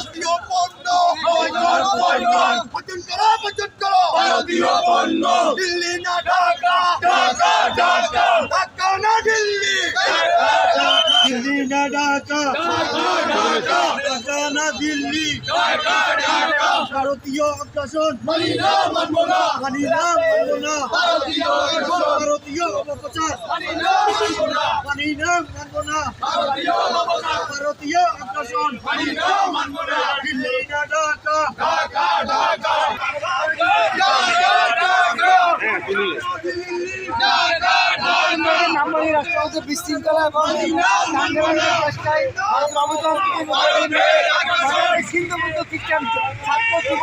ভারতীয় পণ্য। Boycott, boycott. বচন করো। বচন করো ভারতীয় পণ্য। দিল্লি না ঢাকা ঢাকা ঢাকা। ঢাকা না দিল্লি? দিল্লি না ঢাকা। ঢাকা না দিল্লি? ঢাকা ঢাকা। ভারতীয় আগ্রাসন মানি না মানব না। মানি না মানব না। ভারতীয় ভারতীয় অপপ্রচার মানি না মানব না। মানি না মানব না। ভারতীয় অপপ্রচার ভারতীয় আগ্রাসন মানি না মানব না দিল্লি না ঢাকা ঢাকা ঢাকা ঢাকা। ঢাকা ঢাকা ঢাকা। নামবাহী রাষ্ট্রপতি বিশৃঙ্খলা খ্রিস্টান ছাত্র যুব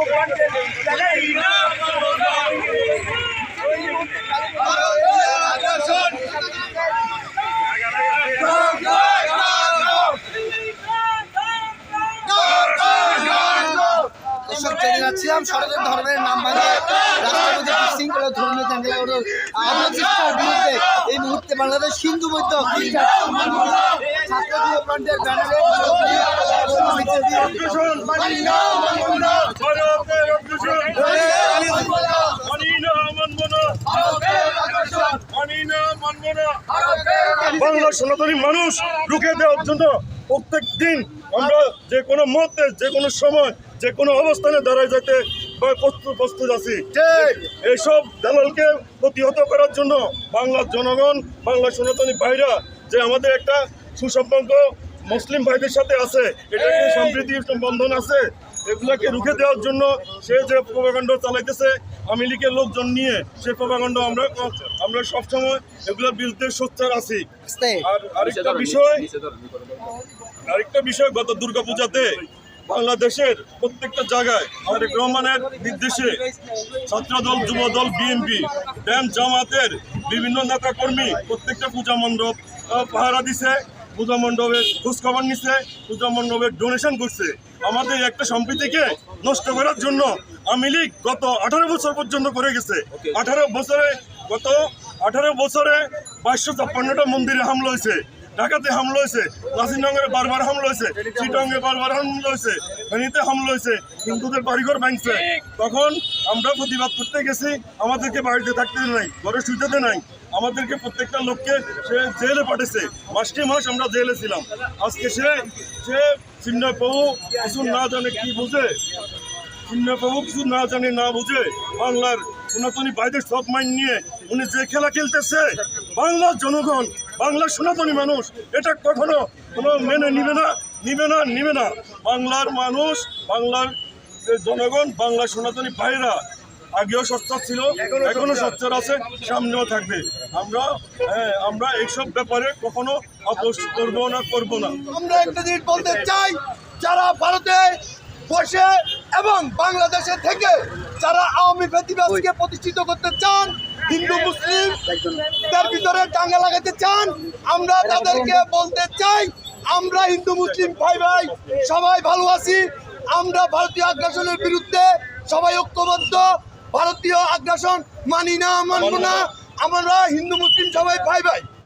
সনাতন ধর্মের নাম এই মুহূর্তে বাংলাদেশ হিন্দু বৌদ্ধ খ্রিস্টান ছাত্র যুব ফ্রন্টের ব্যানারে মিছিল বাংলা সনাতনী মানুষ রুখে দেওয়ার জন্য প্রত্যেক দিন আমরা যে কোনো মুহূর্তে, যে কোনো সময় যে কোনো অবস্থানে দাঁড়ায় যেতে বা প্রস্তুত প্রস্তুত আছি। এইসব দালালকে প্রতিহত করার জন্য বাংলার জনগণ বাংলা সনাতনী ভাইরা যে আমাদের একটা সুসম্পর্ক মুসলিম ভাইদের সাথে আছে এটা একটা সম্প্রীতির বন্ধন আছে? এগুলাকে রুখে দেওয়ার জন্য সে যে প্রভাকাণ্ড চালাইতেছে আওয়ামী লীগের লোকজন নিয়ে সেই প্রভাকাণ্ড আমরা আমরা সবসময় এগুলোর বিরুদ্ধে সোচ্চার আছি। আর আরেকটা বিষয় আরেকটা বিষয় গত দুর্গাপূজাতে বাংলাদেশের প্রত্যেকটা জায়গায় তারেক রহমানের নির্দেশে ছাত্রদল, যুবদল, বিএনপি, ড্যাম জামাতের বিভিন্ন নেতা কর্মী প্রত্যেকটা পূজা মণ্ডপ পাহারা দিছে, পূজা মণ্ডপের খোঁজখবর নিছে, পূজা মণ্ডপের ডোনেশন করছে। আমাদের একটা সম্প্রীতিকে নষ্ট করার জন্য আওয়ামী লীগ গত আঠারো বছর পর্যন্ত করে গেছে। আঠারো বছরে গত আঠারো বছরে বাইশশো ছাপ্পান্নটা মন্দিরে হামলা হয়েছে। ঢাকাতে হামলা হয়েছে, নাসিরনগরে বারবার হামলা হয়েছে, চিটঙ্গে বারবার হামলা হয়েছে, ফেনীতে হামলা হয়েছে, হিন্দুদের বাড়িঘর ভাঙছে। তখন আমরা প্রতিবাদ করতে গেছি, আমাদেরকে বাড়িতে থাকতে নাই, ঘরে শুইতে নাই। আমাদেরকে প্রত্যেকটা লোককে সে জেলে পাঠিয়েছে। মাসটি মাস আমরা জেলে ছিলাম। আজকে সে সে চিন্ময় প্রভু কিছু না জানে কি বুঝে? চিন্ময় প্রভু কিছু না জানে, না বুঝে বাংলার সনাতনী ভাইদের সব মাইন নিয়ে উনি যে খেলা খেলতেছে, বাংলার জনগণ, বাংলার সনাতনী মানুষ, এটা কখনো কোনো মেনে নিবে না নিবে না নিবে না। বাংলার মানুষ, বাংলার জনগণ, বাংলার সনাতনী ভাইরা, আগেও সচ্চার ছিল, এখনও সচ্চার আছে, সামনেও থাকবে। আমরা হ্যাঁ আমরা এইসব ব্যাপারে কখনো আপোষ করব না, করব না। আমরা একটা জিনিস বলতে চাই, যারা ভারতে বসে এবং বাংলাদেশে থেকে ফেতিবাসকে প্রতিষ্ঠিত করতে চান হিন্দু মুসলিম তার ভিতরে টাঙ্গা লাগাতে চান আমরা তাদেরকে বলতে চাই আমরা হিন্দু মুসলিম ভাই ভাই সবাই ভালো আছি আমরা ভারতীয় আগ্রাসনের বিরুদ্ধে সবাই ঐক্যবদ্ধ ভারতীয় আগ্রাসন মানি না মানব না। আমরা হিন্দু মুসলিম সবাই ভাই ভাই।